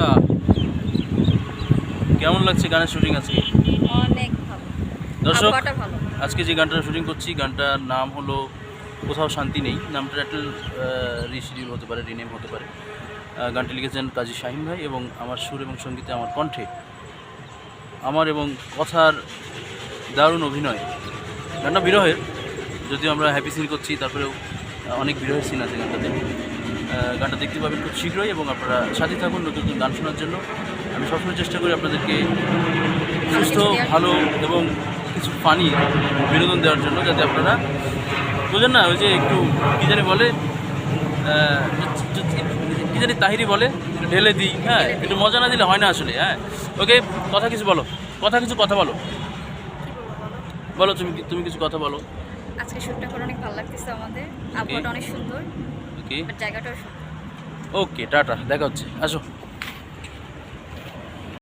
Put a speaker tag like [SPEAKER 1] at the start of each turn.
[SPEAKER 1] অবস্থা কেমন লাগছে গানের শুটিং আজকে?
[SPEAKER 2] অনেক ভালো।
[SPEAKER 1] দর্শক আজকে যে গানটা শুটিং করছি গানটার নাম হলো কোথাও শান্তি নেই। নামটা একটা রিশিডিউল হতে পারে রিনেম হতে পারে। গানটি লিখেছেন কাজী শাহিন ভাই এবং আমার সুর এবং সঙ্গীতে আমার কণ্ঠে আমার এবং কথার দারুণ অভিনয়। গানটা বিরহের যদিও আমরা হ্যাপি সিন করছি তারপরেও অনেক বিরহের সিন আছে গানটাতে। গানটা দেখতে পাবেন খুব শীঘ্রই এবং আপনারা সাথে থাকুন নতুন নতুন গান শোনার জন্য। আমি সবসময় চেষ্টা করি আপনাদেরকে সুস্থ ভালো এবং কিছু ফানি বিনোদন দেওয়ার জন্য যাতে আপনারা বুঝেন না ওই যে একটু কী জানি বলে কী জানি তাহিরি বলে ঢেলে দিই হ্যাঁ একটু মজা না দিলে হয় না আসলে হ্যাঁ। ওকে কথা কিছু বলো কথা কিছু কথা বলো। বলো তুমি তুমি কিছু কথা বলো।
[SPEAKER 2] আজকে শুটটা করে অনেক ভালো লাগতেছে আমাদের। আবহাওয়াটা অনেক সুন্দর।
[SPEAKER 1] ওকে
[SPEAKER 2] জায়গাটাও
[SPEAKER 1] ওকে টাটা দেখা হচ্ছে। আসো।